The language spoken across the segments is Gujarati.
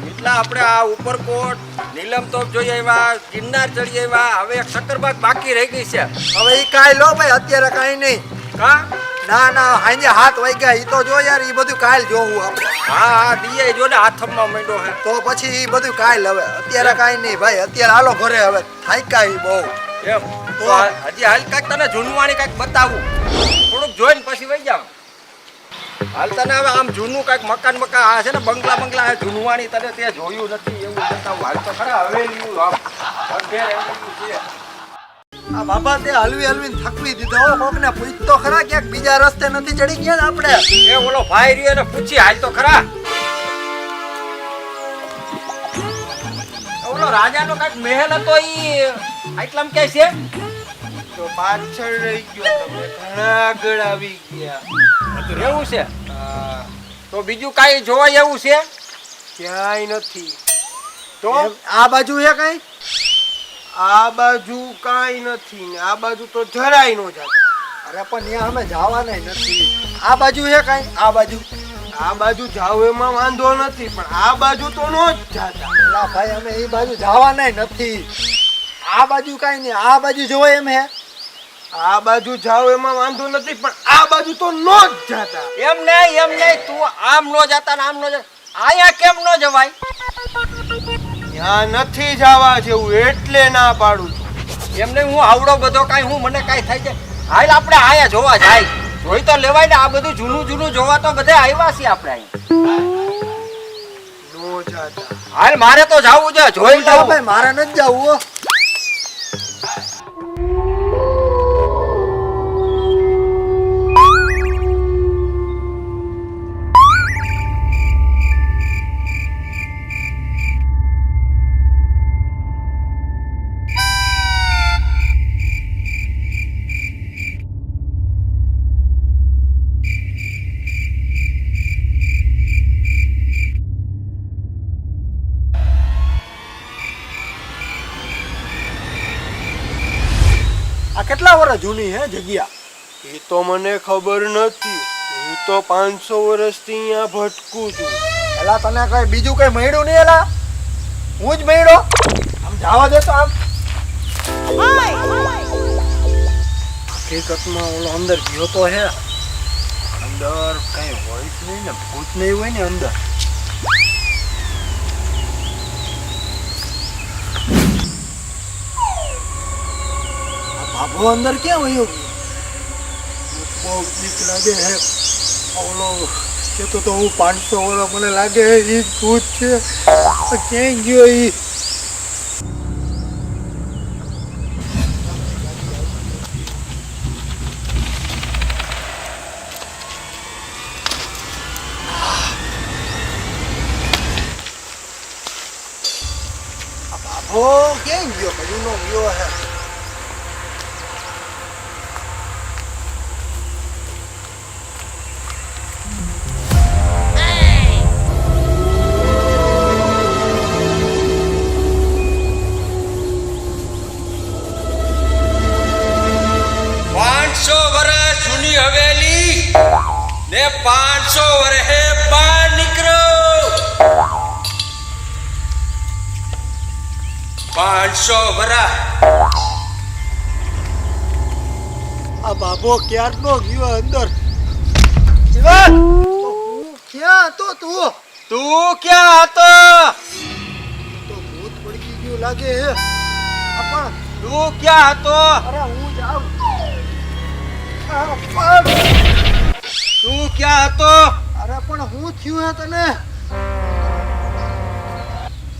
મિથલા આપણે આ ઉપરકોટ નીલમ તોપ જોઈ આવ્યા ગિરનાર ચડી આવ્યા. હવે એક શક્કરબાગ બાકી રહી ગઈ છે. હવે એ કાંઈ લો ભાઈ અત્યારે કાંઈ નહીં. હા? ના ના હાંજે હાથ વાગ્યા. ઈ તો જો યાર ઈ બધું કાલ જોવું આપણે. હા હા દીએ જો ને હાથમાં માંડ્યો હે. તો પછી ઈ બધું કાલ હવે. અત્યારે કાંઈ નહીં ભાઈ અત્યારે હાલો ઘરે હવે. થાક્યા ઈ બહુ. એમ? તો હજી હાલ કાંઈક તને ઝૂનવાણી કાંઈક બતાવું. થોડુંક જોઈને પછી વહી જાવ. હાલ તને હવે આમ જૂનું કાંઈક મકાન મકાન આ છે ને, બંગલા બંગલા આ જૂનવાણી તને તે જોયું નથી, એવું બતાવું હાલ તો ખરા હવેલીનું આમ હવેલીનું છે. આ બાબા તે હલવી હલવીને થકવી દીધો, હો, કોકને પૂછ તો ખરા ક્યાંક બીજા રસ્તે નથી ચડી ગયા ને આપણે. એ ઓલો ભાઈ રહ્યો ને, પૂછી હાલ તો ખરા. ઓલો રાજાનો કાંઈક મહેલ હતો ઈ, આટલામ કે છે? તો પાછળ રહી ગયો તમે, ઘણા આગળ આવી ગયા. એવું છે? તો બીજું કાંઈ જોવા એવું છે? ક્યાંય નથી. તો? આ બાજુ છે કાંઈ? આ બાજુ કાંઈ નથી ને આ બાજુ તો જરાય નો જતા. અરે પણ ત્યાં અમે જવાના નથી. આ બાજુ છે કાંઈ? આ બાજુ. આ બાજુ જાવ એમાં વાંધો નથી પણ આ બાજુ તો નો જ જતા. ભાઈ અમે એ બાજુ જવાના નથી. આ બાજુ કાંઈ નહીં આ બાજુ જોવો એમ હે. આ બાજુ જાવ એમાં વાંધો નથી પણ આ બાજુ તો નો જ જતા. એમ નહીં એમ નહીં તું આમ નો જતા ને આમ નો જાતા. અહીંયા કેમ નો જવાય? ત્યાં નથી જવા જેવું એટલે ના પાડું છું. એમ નહીં હું આવડો બધો કાંઈ હું મને કાંઈ થાય છે. હાલ આપણે આયા જોવા જાય. જોઈ તો લેવાય ને આ બધું જૂનું જૂનું જોવા તો બધે આવ્યા છીએ આપણે અહીં. હાલ મારે તો જવું છે જોઈ ભાઈ મારે નથી જવું જૂની હે જગ્યા? એ તો મને ખબર નથી. હું તો પાંચસો વર્ષથી અહીંયા ભટકું છું. એલા તને કઈ બીજું કઈ મળ્યું નહીં એલા? હું જ મળ્યો. આમ જવા દે તો આમ. હકીકતમાં ઓલો અંદર ગયો તો હે. અંદર કઈ હોય જ નહીં ને ભૂત નહીં હોય ને અંદર. આ બાબો અંદર ક્યાં વયો ગયો બહુ બીક લાગે હે ઓલો કેતો તો હું પાંચસો વર્ષ મને લાગે હે ઈ જ ભૂત છે આ ક્યાંય ગયો ઈ આ બાબો ક્યાંય ગયો કયું નો ગયો હે આ બાબો ક્યારનો ગયો અંદર? જીવન તો હું ક્યાં હતો તું? તું ક્યાં હતો? તો ભૂત પડકી ગયું લાગે હે. પણ. તું ક્યાં હતો? અરે હું જાઉં તું ક્યાં હતો? અરે પણ હું થયું હે તને?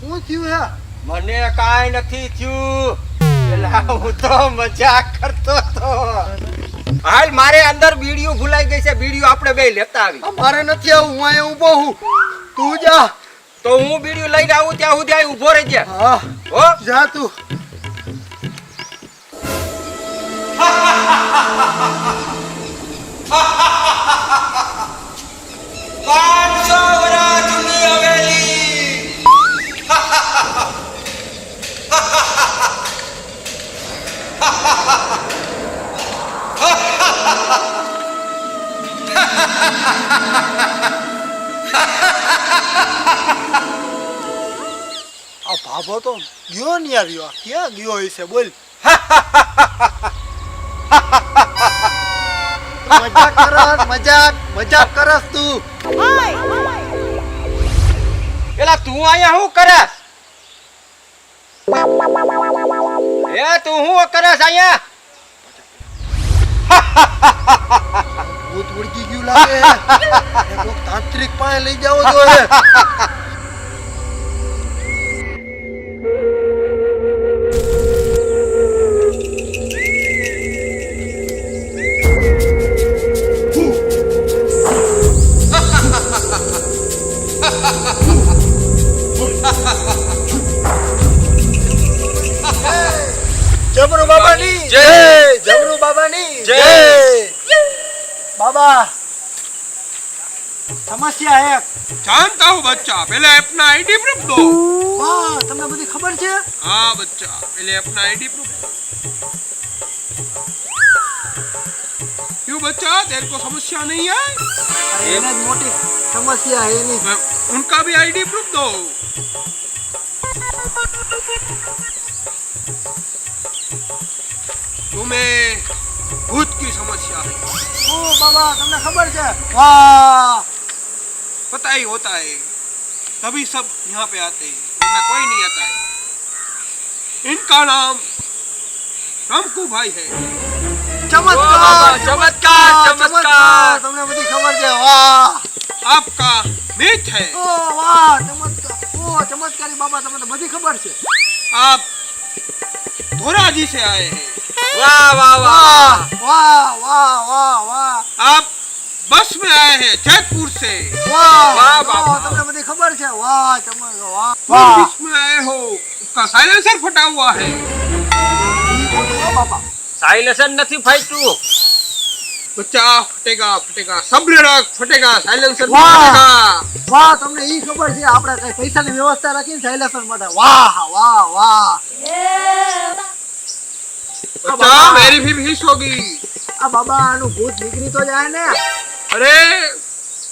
હું થયું હે? મને કાંઈ નથી થયું. પેલા હું તો મજાક કરતો તો. હાલ મારે અંદર બીડીઓ ભૂલાઈ ગઈ છે. બીડીઓ આપણે બે લેતા આવી. મારે નથી આવું હું અહીંયા ઊભો હું. તું જા. તો હું બીડીયું લઈને આવું ત્યાં સુધી ઊભો રહી રહેજે. હા. હો? જા તું. ભાભો તો ગયો નહીં આવ્યો ક્યાં ગયો હશે બોલ. મજાક કરસ મજાક મજાક કરસ તું. એલા તું અહીંયા શું કરસ? એ તું શું કરસ અહીંયા? ભૂત ઉડકી ગયું લાગે. તાંત્રિક પાસે લઈ જાવ જોઈએ સમસ્યા હે जानता हूँ बच्चा पहले अपना आईडी प्रूफ दो વાહ તમને બધી ખબર છે हाँ बच्चा पहले अपना आईडी प्रूफ क्यों बच्चा तेरे को समस्या नहीं है અરે એને જ મોટી સમસ્યા હે એની मैं- उनका भी आईडी प्रूफ दो तुम्हें भूत की समस्या है ઓ બાબા તમને ખબર છે વાહ पता ही होता है तभी सब यहाँ पे आते हैं वरना कोई नहीं आता है इनका नाम रामकू भाई है ચમત્કાર ચમત્કાર, ચમત્કાર. તમને બધી ખબર છે વાહ आपका मित है ઓ વાહ ચમત્કાર ઓ ચમત્કારી બાબા તમને તો બધી ખબર છે आप धोराजी से आए हैं વાહ વાહ વાહ વાહ વાહ વાહ વાહ आप बस में आए हैं जयपुर से વાહ વાહ, વાહ બાબા. તમને બધી ખબર છે વાહ ચમત્કાર વાહ तुम વાહ बीच में आए हो उसका साइलेंसर फटा हुआ है ઈ ખોટું હો બાબા સાયલેશન નથી ફાઈટું बच्चा फटेगा फटेगा सब्र रख फटेगा साइलेंसर वाह! फटेगा વાહ તમને ઈ ખબર છે આપણે કઈ પૈસાની વ્યવસ્થા રાખીને સાયલેશન માટે વાહ વાહ વાહ बच्चा मेरी भी फीस होगी આ બાબા આનું ભૂત નીકળી તો જાય ને अरे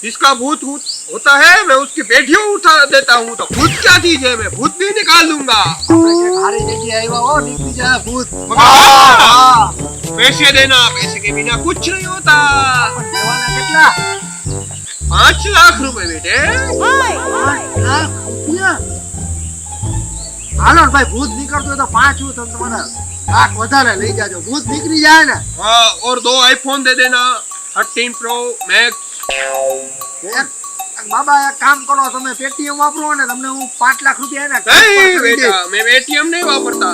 जिसका भूत भूत होता है मैं उसकी पेटियों उठा देता हूँ तो भूत क्या चीज है मैं भूत भी निकाल दूंगा આપણે ક્યાંક હારી જગ્યાએ આવ્યા હો નીકળી જાય ભૂત વાહ! વાહ पैसे देना पैसे के बिना कुछ नहीं होता પણ દેવાના કેટલા पाँच लाख रुपए बेटे પાંચ લાખ રૂપિયા હાલો ને ભાઈ ભૂત નીકળતું હોય તો પાંચ હું તમે તમારા લાખ વધારે લઈ જાજો ભૂત નીકળી જાય ને हाँ और दो आईफोन दे देना थर्टीन प्रो मैक्स એક એક બાબા એક કામ કરો તમે પેટીએમ વાપરો ને તમને હું પાંચ લાખ રૂપિયા એના नहीं transfer કરી દઈશ. बेटा मैं एटीएम नहीं वापरता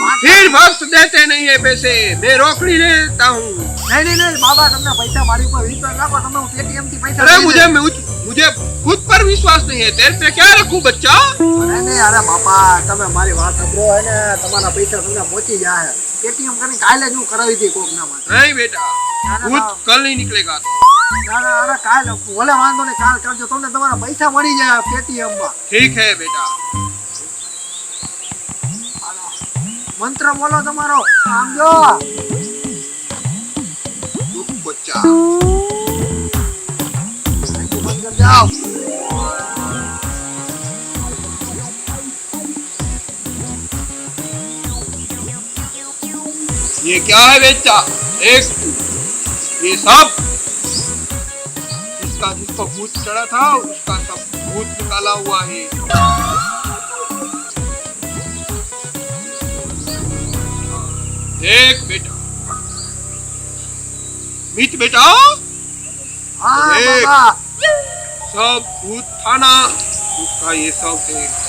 પાંચ फिर भक्त देते नहीं है पैसे मैं रोकड़ी लेता हूँ નહીં નહીં નહીં બાબા તમને પૈસા મારી ઉપર વિશ્વાસ રાખો તમે હું પેટીએમ થી પૈસા अरे દઈ मुझे દઈશ. मुझ- मुझे खुद તેર રૂપિયા ક્યાં રાખું બચ્ચા? અરે ને અરે બાપા તમે મારી વાત સાંભળો હે ને તમારા પૈસા તમને પહોંચી જાય કેટીએમ કરીને કાલે જ હું કરાવી હતી કોક ના માટે. નહીં બેટા હું કલ નહીં નીકળેગા ના ના અરે કાલ ભલે વાંધો નહીં કાલ કરજો તમને તમારા પૈસા મળી જાય પેટીએમમાં ઠીક હે બેટા. મંત્ર બોલો તમારો સમજો બચ્ચા. જાઓ. ये क्या है बेचा एक ये सब? जिसका जिसको भूत चढ़ा था उसका सब भूत निकाला हुआ है। एक बेटा। मीट बेटा? हाँ, एक सब भूत था ना उसका ये सब है।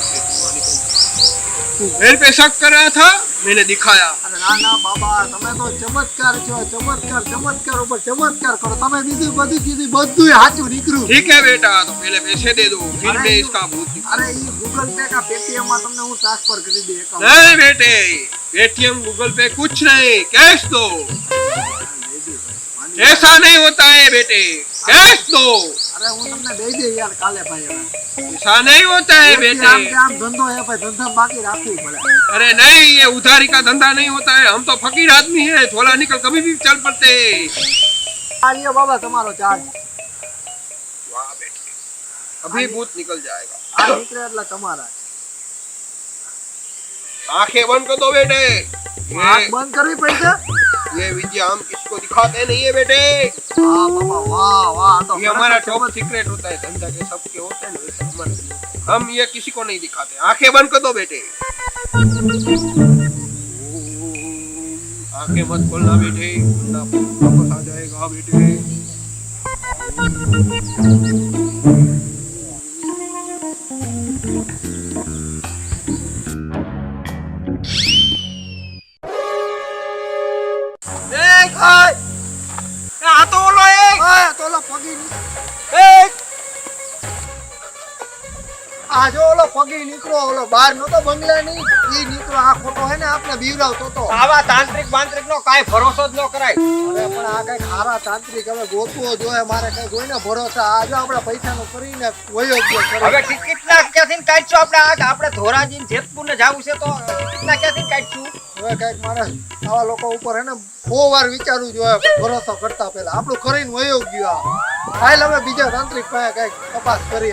गया। तू मेरे पे शक कर रहा था मैंने दिखाया અરે ના ના બાબા તમે તો ચમત્કાર છો ચમત્કાર ચમત્કાર ઉપર ચમત્કાર કરો તમે બીજું બધું કીધું બધું સાચું નીકળ્યું ठीक है बेटा तो पहले पैसे दे दो फिर अरे मैं ये- इसका भूत निकाल- અરે ઈ ગૂગલ પે કા પેટીએમ માં તમને હું ટ્રાન્સફર કરી દઈ account. नहीं बेटे पेटीएम गूगल पे कुछ नहीं कैश दो ऐसा नहीं होता है बेटे कैश दो અરે હું તમને દઈ દઈ યાર કાલે ભાઈ હવે ऐसा नहीं होता है આમ કે बेटे આમ ધંધો હે ભાઈ ધંધા બાકી રાખવું પડે अरे नहीं ये उधारी का धंधा नहीं होता है हम तो फकीर आदमी है झोला निकल कभी भी चल पड़ते हैं। આ લ્યો બાબા તમારો ચાર્જ वाह बेटे अभी भूत निकल जाएगा આ નીકળે એટલે તમારા आंखें बंद कर दो बेटे આંખ ये બંધ કરવી પડશે ये विजय हम किसको दिखाते नहीं है बेटे? हाँ, वाह वाह वाह तो ये हमारा टॉप सीक्रेट तो होता है धंधा के सबके होते हैं ना हमारे हम ये किसी को नहीं दिखाते। आँखें बंद कर दो बेटे। आँखें मत खोलना बेटे ना वापस आ जाएगा बेटे। આ જો ઓલો પગી નીકળો ઓલો બહાર નતો બંગલાની ઈ નીકળો આ ખોટો હે ને આપને બીવરાવતો તો. આવા તાંત્રિક બાંત્રિક નો કાઈ ભરોસો જ ન કરાય. અરે પણ આ કઈ ખારા તાંત્રિક હવે ગોતવો જોઈએ મારે કઈ કોઈને ભરોસા. આ જો આપણે નો કરીને વયો ગયો કરે. હવે ટિકિટ ના ક્યાંથી ને કાઢશું આપણે? આ આપણે ધોરાજી જેતપુર ને જવું છે તો ટિકિટ ના ક્યાંથી કાઢશું? હવે કંઈક મારે આવા લોકો ઉપર હે ને બહુ વાર વિચારવું જોઈએ ભરોસો કરતા પહેલા. આપણું કરીને વયો ગયો હાલ હવે બીજા તાંત્રિક પાસે કંઈક તપાસ કરી